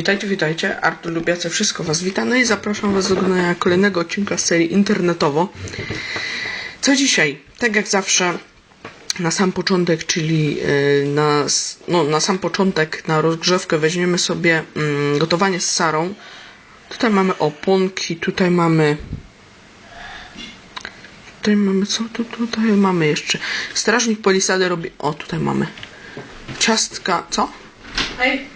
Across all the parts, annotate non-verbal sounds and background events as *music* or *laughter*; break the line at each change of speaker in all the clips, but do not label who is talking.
Witajcie, witajcie. Artur Lubiace, wszystko Was wita. No i zapraszam Was do oglądania kolejnego odcinka z serii internetowo. Co dzisiaj? Tak jak zawsze, na sam początek, czyli yy, na, no, na sam początek, na rozgrzewkę weźmiemy sobie mm, gotowanie z Sarą. Tutaj mamy oponki, tutaj mamy... Tutaj mamy, co tu tutaj mamy jeszcze? Strażnik polisady robi... O, tutaj mamy ciastka, co?
Ej,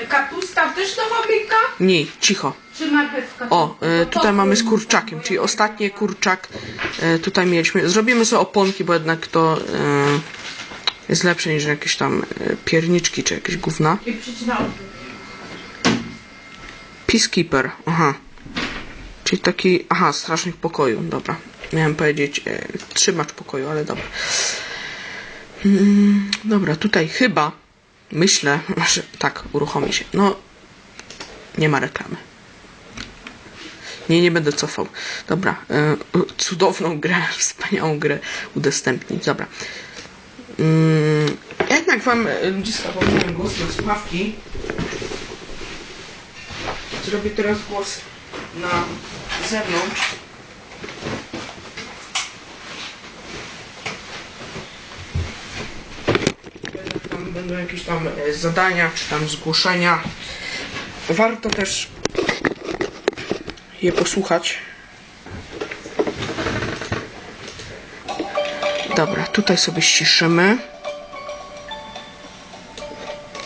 kapusta też do fabryka?
Nie, cicho.
Czy marchewka?
O, e, tutaj mamy z kurczakiem, czyli ostatnie kurczak e, tutaj mieliśmy. Zrobimy sobie oponki, bo jednak to e, jest lepsze niż jakieś tam e, pierniczki czy jakieś gówna.
I odwrót.
Peacekeeper, aha. Czyli taki, aha, strażnik pokoju, dobra. Miałem powiedzieć e, trzymacz pokoju, ale dobra. Mm, dobra, tutaj chyba, myślę, *laughs* że tak, uruchomi się. No, nie ma reklamy. Nie, nie będę cofał. Dobra, e, cudowną grę, *laughs* wspaniałą grę udostępnić, dobra. Mm, jednak wam, ludziska, powiem głos na słuchawki. Zrobię teraz głos na zewnątrz. Będą jakieś tam e, zadania, czy tam zgłoszenia. Warto też je posłuchać. Dobra, tutaj sobie ściszymy.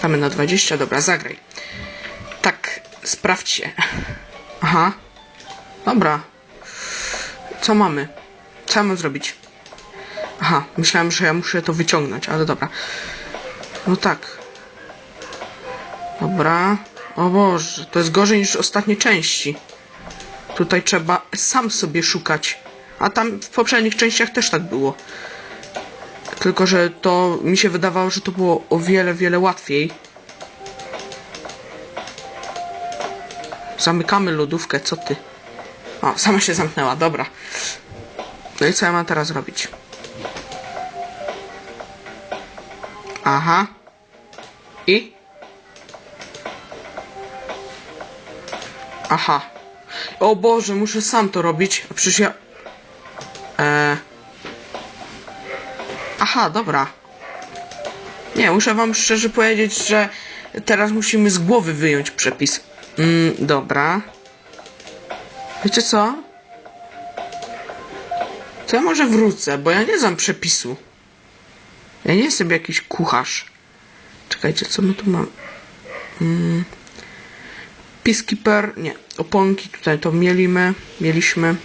Damy na 20, dobra, zagraj. Tak, sprawdźcie. *laughs* Aha. Dobra. Co mamy? Co ja mam zrobić? Aha, myślałem, że ja muszę to wyciągnąć, ale dobra. No tak. Dobra. O Boże, to jest gorzej niż ostatnie części. Tutaj trzeba sam sobie szukać. A tam w poprzednich częściach też tak było. Tylko, że to mi się wydawało, że to było o wiele, wiele łatwiej. Zamykamy lodówkę, co ty? O, sama się zamknęła, dobra. No i co ja mam teraz robić? Aha. I? Aha. O Boże, muszę sam to robić. Przecież ja... Eee... Aha, dobra. Nie, muszę wam szczerze powiedzieć, że teraz musimy z głowy wyjąć przepis. Mm, dobra. Wiecie co? To ja może wrócę, bo ja nie znam przepisu. Ja nie jestem jakiś kucharz. Czekajcie, co my tu mamy? Mm. Peacekeeper, nie, oponki tutaj to mieliśmy, mieliśmy.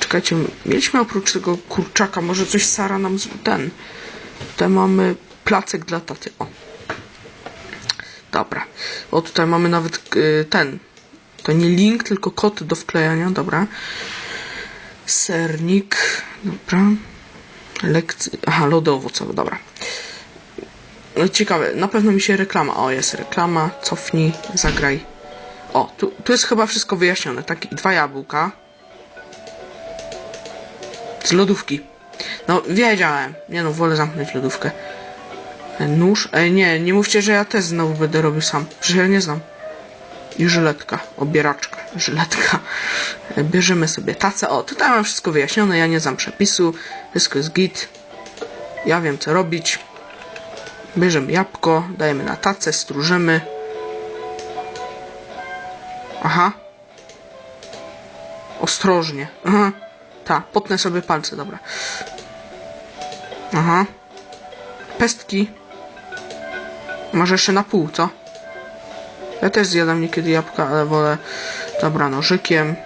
Czekajcie, mieliśmy oprócz tego kurczaka, może coś Sara nam z- ten. Tutaj mamy placek dla taty, o. Dobra. O, tutaj mamy nawet y, ten. To nie link, tylko kod do wklejania, dobra. Sernik, dobra. Lekcje, aha, lody owocowe, dobra. No ciekawe, na pewno mi się reklama. O, jest reklama, cofnij, zagraj. O, tu, tu jest chyba wszystko wyjaśnione. Tak, dwa jabłka. Z lodówki. No, wiedziałem. Nie no, wolę zamknąć lodówkę. E, Nóż? Ej, nie, nie mówcie, że ja też znowu będę robił sam. Przecież ja nie znam. I żyletka, obieraczka, żyletka. E, Bierzemy sobie tacę. O, tutaj mam wszystko wyjaśnione, ja nie znam przepisu. Wszystko jest git. Ja wiem, co robić. Bierzemy jabłko, dajemy na tacę, stróżymy. Aha. Ostrożnie. Aha. Ta, potnę sobie palce, dobra. Aha. Pestki. Może jeszcze na pół, co? Ja też zjadam niekiedy jabłka, ale wolę... Dobra, nożykiem.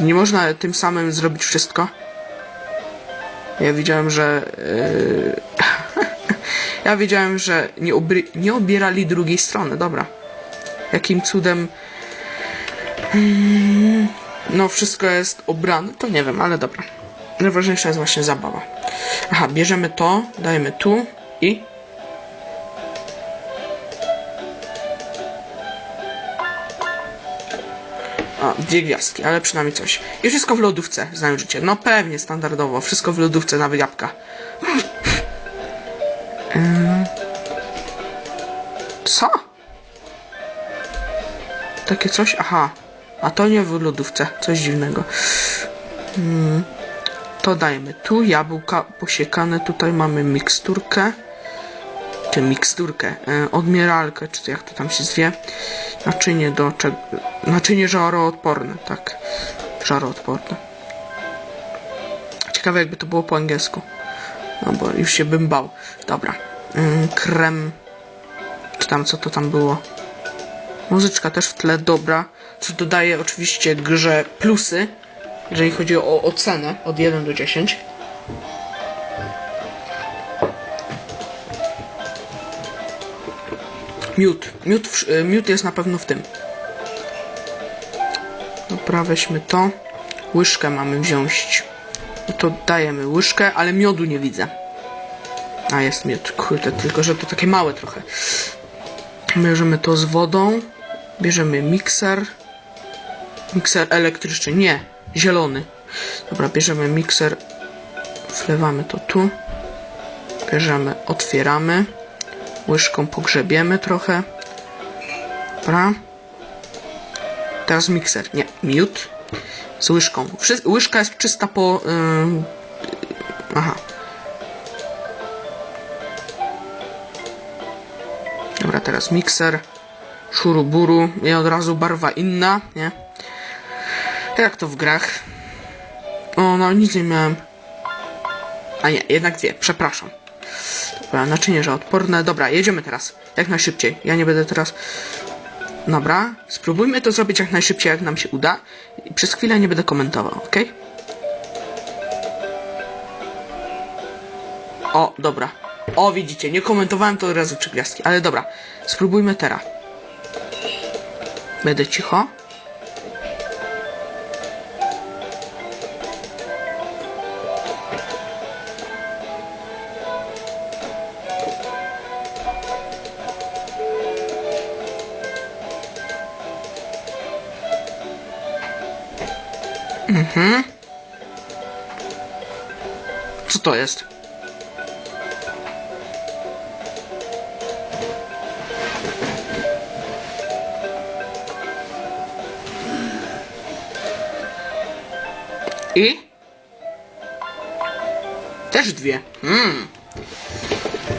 Nie można tym samym zrobić wszystko. Ja widziałem, że... Yy... ja wiedziałem, że nie, nie obierali drugiej strony, dobra. Jakim cudem... Mm, No, wszystko jest obrane, to nie wiem, ale dobra. Najważniejsza jest właśnie zabawa. Aha, bierzemy to, dajemy tu i... A, dwie gwiazdki, ale przynajmniej coś. I wszystko w lodówce, znając życie. No pewnie, standardowo. Wszystko w lodówce, nawet jabłka. Ym. Co? takie coś? Aha. A to nie w lodówce. Coś dziwnego. Mm. To dajemy tu. Jabłka posiekane. Tutaj mamy miksturkę. Czy miksturkę. E, odmieralkę, czy jak to tam się zwie. Naczynie do czego... Naczynie żaroodporne. Tak. Żaroodporne. Ciekawe jakby to było po angielsku. No bo już się bym bał. Dobra. Ym, krem. Czy tam co to tam było? Muzyczka też w tle dobra. Co dodaje oczywiście grze plusy. Jeżeli chodzi o ocenę od 1 do 10. Miód. Miód, w- y, miód jest na pewno w tym. Dobra, weźmy to. Łyżkę mamy wziąć. To dajemy łyżkę, ale miodu nie widzę. A jest miód, kurde, tylko że to takie małe trochę. Bierzemy to z wodą. Bierzemy mikser. Mikser elektryczny, nie, zielony. Dobra, bierzemy mikser. Wlewamy to tu. Bierzemy, otwieramy. Łyżką pogrzebiemy trochę. Dobra. Teraz mikser. Nie, miód. Z łyżką. Łyżka jest czysta po... ym, aha. Dobra, teraz mikser. Szuruburu. I od razu barwa inna, nie? Jak to w grach? O, no nic nie miałem. A nie, jednak dwie, przepraszam. Dobra, naczynie, że odporne. Dobra, jedziemy teraz. Jak najszybciej. Ja nie będę teraz... Dobra, spróbujmy to zrobić jak najszybciej, jak nam się uda. I przez chwilę nie będę komentował, ok? O, dobra. O, widzicie, nie komentowałem to od razu trzy gwiazdki, ale dobra. Spróbujmy teraz. Będę cicho. Co to jest? I? Też dwie. Mm.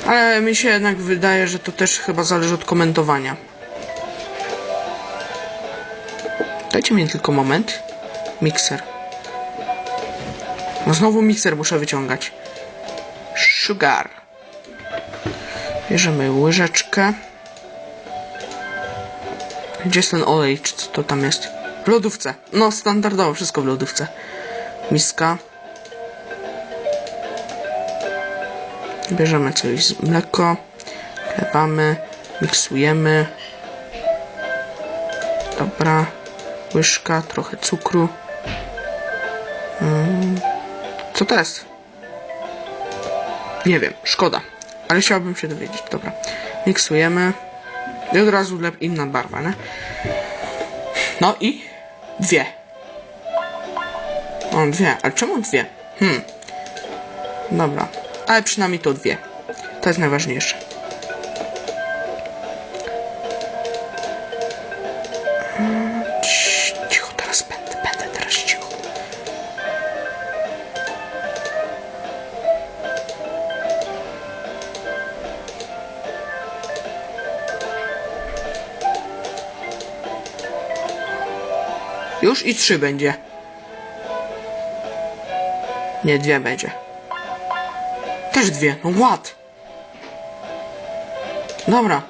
Ale mi się jednak wydaje, że to też chyba zależy od komentowania. Dajcie mi tylko moment. Mikser. No znowu mikser muszę wyciągać. Sugar. Bierzemy łyżeczkę. Gdzie jest ten olej, czy co to tam jest? W lodówce. No, standardowo, wszystko w lodówce. Miska. Bierzemy coś z mleko. Chlebamy. Miksujemy. Dobra. Łyżka, trochę cukru. Co to jest? Nie wiem, szkoda. Ale chciałbym się dowiedzieć. Dobra. Miksujemy. I od razu inna barwa, nie? No i dwie. O, dwie. Ale czemu dwie? Hmm. Dobra. Ale przynajmniej to dwie. To jest najważniejsze. Już i trzy będzie. Nie, dwie będzie. Też dwie. No ład. Dobra.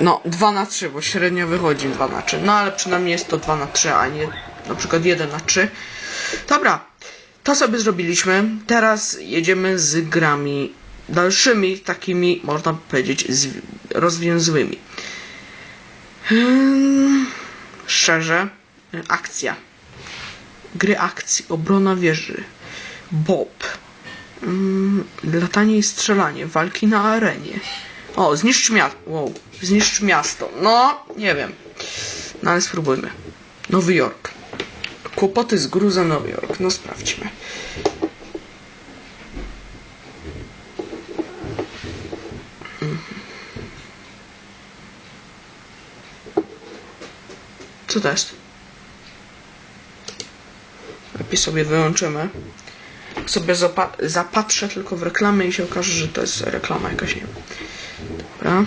No, 2 na 3, bo średnio wychodzi 2 na 3. No ale przynajmniej jest to 2 na 3, a nie na przykład 1 na 3. Dobra, to sobie zrobiliśmy. Teraz jedziemy z grami dalszymi, takimi, można powiedzieć, zwi- rozwiązłymi. Hmm, szczerze, akcja. Gry akcji, obrona wieży, Bob, mm, latanie i strzelanie, walki na arenie. O, zniszcz miasto. Wow, zniszcz miasto. No, nie wiem. No ale spróbujmy. Nowy Jork. Kłopoty z gruzem Nowy Jork. No sprawdźmy. Mhm. Co to jest? Lepiej sobie wyłączymy. Sobie zapa- zapatrzę tylko w reklamę i się okaże, że to jest reklama jakaś, nie. Dobra.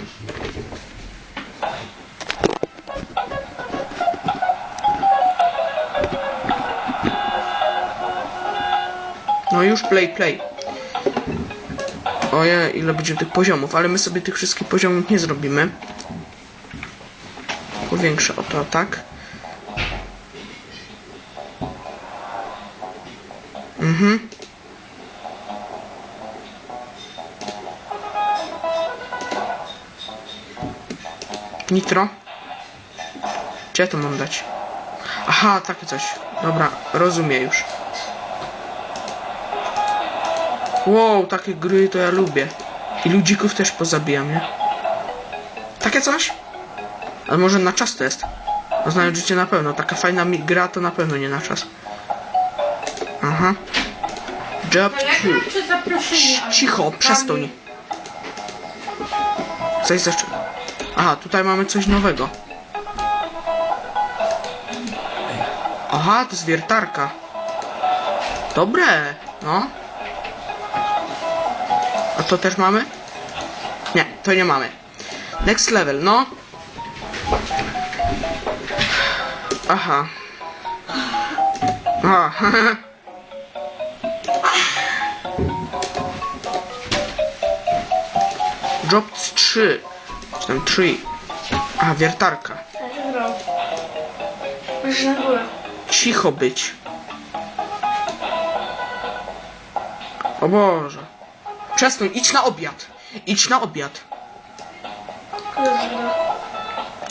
No już play, play. Ojej, ile będzie tych poziomów, ale my sobie tych wszystkich poziomów nie zrobimy. Powiększę o to, tak? Mhm. Nitro. Gdzie to mam dać? Aha, takie coś. Dobra, rozumiem już. Wow, takie gry to ja lubię. I ludzików też pozabijam, nie? Takie coś? Ale może na czas to jest? Znając życie na pewno. Taka fajna gra to na pewno nie na czas. Aha. Job
ja
2.
gram przez zaproszenie. ale
Cicho, przestań. Coś zaczę... Aha, tutaj mamy coś nowego. Aha, to jest wiertarka. Dobre, no. A to też mamy? Nie, to nie mamy. Next level, no. Aha. Aha. *laughs* Drop 3. Czy tam 3. A, wiertarka.
Górę.
Cicho być. O Boże. Przestań, idź na obiad. Idź na obiad.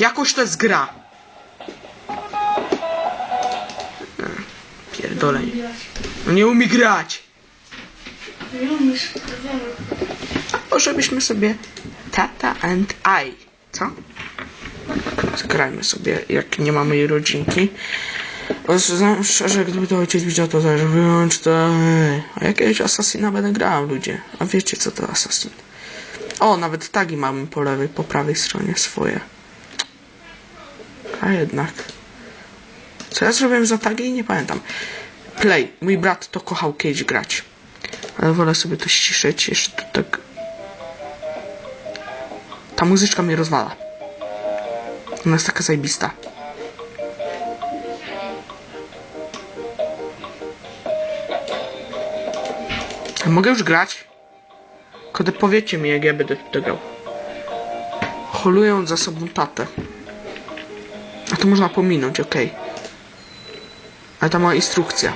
Jakoś to jest gra. Pierdolej. No nie umie grać.
Nie umiesz, to wiemy.
Może byśmy sobie Tata and I. Co? Zgrajmy sobie, jak nie mamy jej rodzinki. Bo Znam szczerze, gdyby to ojciec widział, to też wyłącz to. A jakiegoś Assassina będę grał, ludzie. A wiecie, co to Assassin? O, nawet tagi mamy po lewej, po prawej stronie swoje. A jednak. Co ja zrobiłem za tagi? Nie pamiętam. Play. Mój brat to kochał kiedyś grać. Ale wolę sobie to ściszyć. Jeszcze tu tak... Ta muzyczka mnie rozwala. Ona jest taka zajebista. A mogę już grać? Kiedy powiecie mi, jak ja będę tutaj grał. Holując za sobą tatę. A to można pominąć, okej. Ale ta mała instrukcja.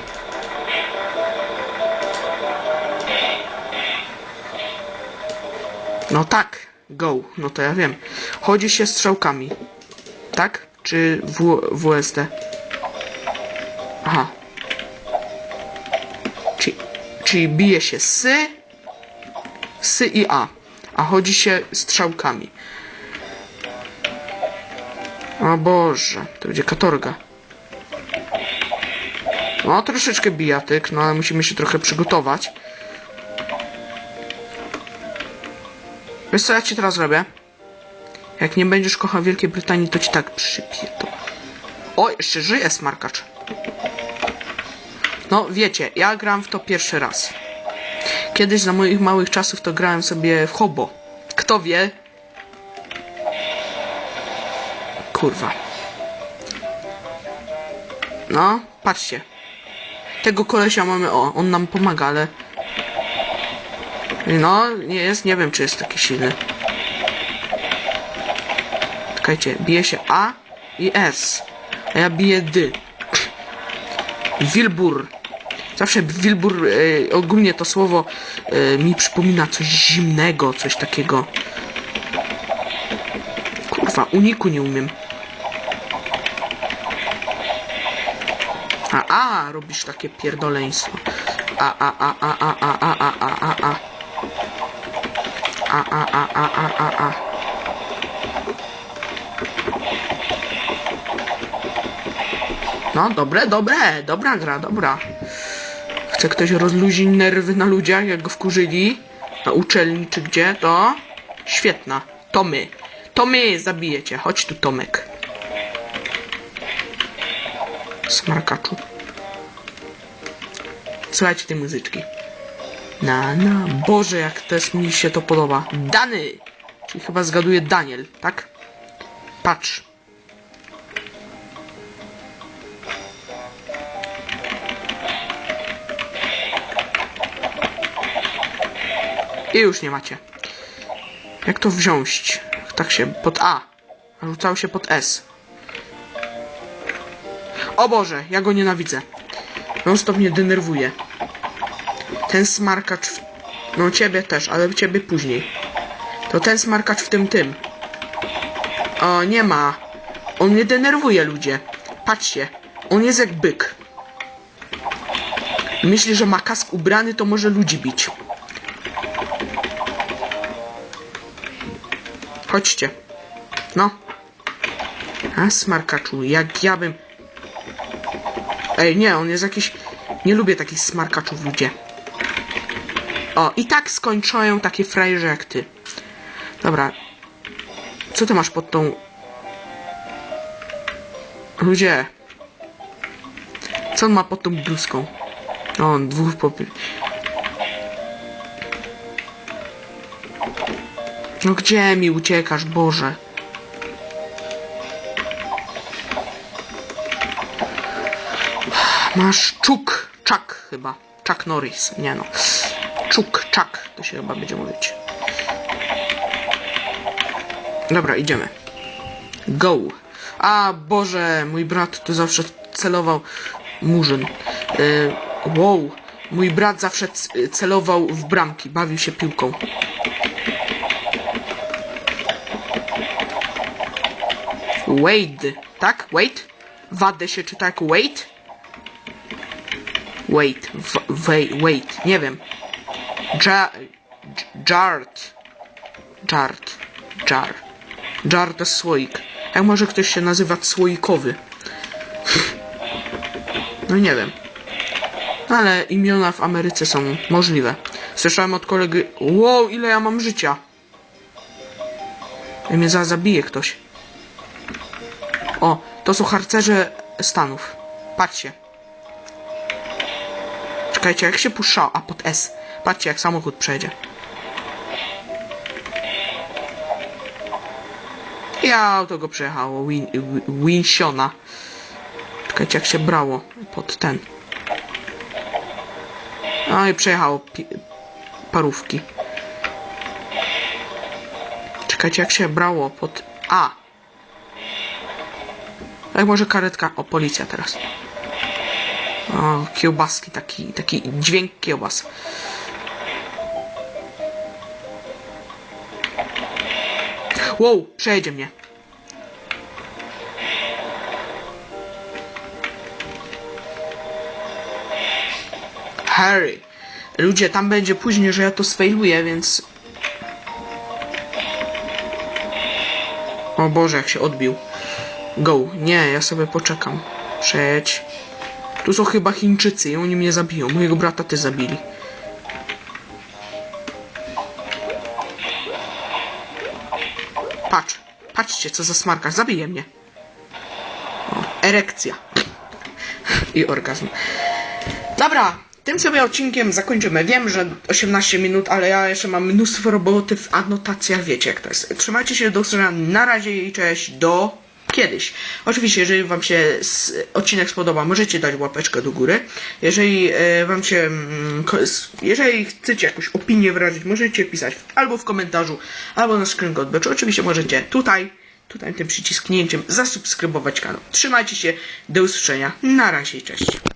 No tak, go, no to ja wiem. Chodzi się strzałkami. Tak? Czy w, WSD? Aha. Czyli, czyli bije się sy, sy i a. A chodzi się strzałkami. O Boże, to będzie katorga. No, troszeczkę bijatyk, no ale musimy się trochę przygotować. Wiesz co ja ci teraz robię? Jak nie będziesz kochał Wielkiej Brytanii, to ci tak przypię to. O, jeszcze żyje smarkacz. No, wiecie, ja gram w to pierwszy raz. Kiedyś za moich małych czasów to grałem sobie w hobo. Kto wie? Kurwa. No, patrzcie. Tego kolesia mamy, o, on nam pomaga, ale... No, nie jest, nie wiem, czy jest taki silny. Czekajcie, bije się A i S. A ja biję D. Wilbur. Zawsze Wilbur, e, ogólnie to słowo e, mi przypomina coś zimnego, coś takiego. Kurwa, uniku nie umiem. A, a, robisz takie pierdoleństwo. A, a, a, a, a, a, a, a, a, a, a. A, a, a, a, a, a. No, dobre, dobre, dobra gra, dobra. Chce ktoś rozluźnić nerwy na ludziach, jak go wkurzyli na uczelni czy gdzie, to świetna. To my. To my zabijecie. Chodź tu, Tomek. Smarkaczu. Słuchajcie tej muzyczki. Na, na, Boże, jak też mi się to podoba. Dany! Czyli chyba zgaduje Daniel, tak? Patrz. I już nie macie. Jak to wziąć? Tak się pod A. Rzucało się pod S. O Boże, ja go nienawidzę. Non stop mnie denerwuje. Ten smarkacz... W... No ciebie też, ale ciebie później. To ten smarkacz w tym tym. O, nie ma. On mnie denerwuje, ludzie. Patrzcie. On jest jak byk. Myśli, że ma kask ubrany, to może ludzi bić. Chodźcie. No. A, smarkaczu, jak ja bym... Ej, nie, on jest jakiś... Nie lubię takich smarkaczów, ludzie. O, i tak skończyłem takie frajerze jak ty. Dobra. Co ty masz pod tą... Ludzie. Co on ma pod tą bluzką? On dwóch popy... No gdzie mi uciekasz, Boże? Masz czuk, czak chyba. Chuck Norris, nie no. Czuk, czak, to się chyba będzie mówić. Dobra, idziemy. Go. A Boże, mój brat tu zawsze celował. Murzyn. Yy, wow. Mój brat zawsze celował w bramki, bawił się piłką. Wade, tak? Wade? Wadę się czyta jak Wade? Wait, wait, wait, nie wiem. Ja, J- Jart. Jart. Jar. Jar to słoik. Jak może ktoś się nazywać słoikowy? No nie wiem. Ale imiona w Ameryce są możliwe. Słyszałem od kolegi, wow, ile ja mam życia. I mnie za zabije ktoś. O, to są harcerze Stanów. Patrzcie. Czekajcie, jak się puszcza, a pod S. Patrzcie, jak samochód przejdzie. I auto go przejechało, Win, Win- Winsiona. Czekajcie, jak się brało pod ten. No i przejechało parówki. Czekajcie, jak się brało pod A. Jak może karetka? O, policja teraz. O, kiełbaski, taki, taki dźwięk kiełbas. Wow, przejedzie mnie. Harry. Ludzie, tam będzie później, że ja to sfejluję, więc... O Boże, jak się odbił. Go. Nie, ja sobie poczekam. Przejedź. Tu są chyba Chińczycy i oni mnie zabiją. Mojego brata ty zabili. Patrz. Patrzcie, co za smarka. Zabije mnie. O, erekcja. I orgazm. Dobra. Tym sobie odcinkiem zakończymy. Wiem, że 18 minut, ale ja jeszcze mam mnóstwo roboty w anotacjach. Wiecie jak to jest. Trzymajcie się do usłyszenia. Na razie i cześć. Do kiedyś. Oczywiście, jeżeli Wam się odcinek spodoba, możecie dać łapeczkę do góry. Jeżeli e, Wam się, mm, jeżeli chcecie jakąś opinię wyrazić, możecie pisać albo w komentarzu, albo na skrzynkę odbeczą. Oczywiście możecie tutaj, tutaj tym przycisknięciem zasubskrybować kanał. Trzymajcie się, do usłyszenia. Na razie, cześć.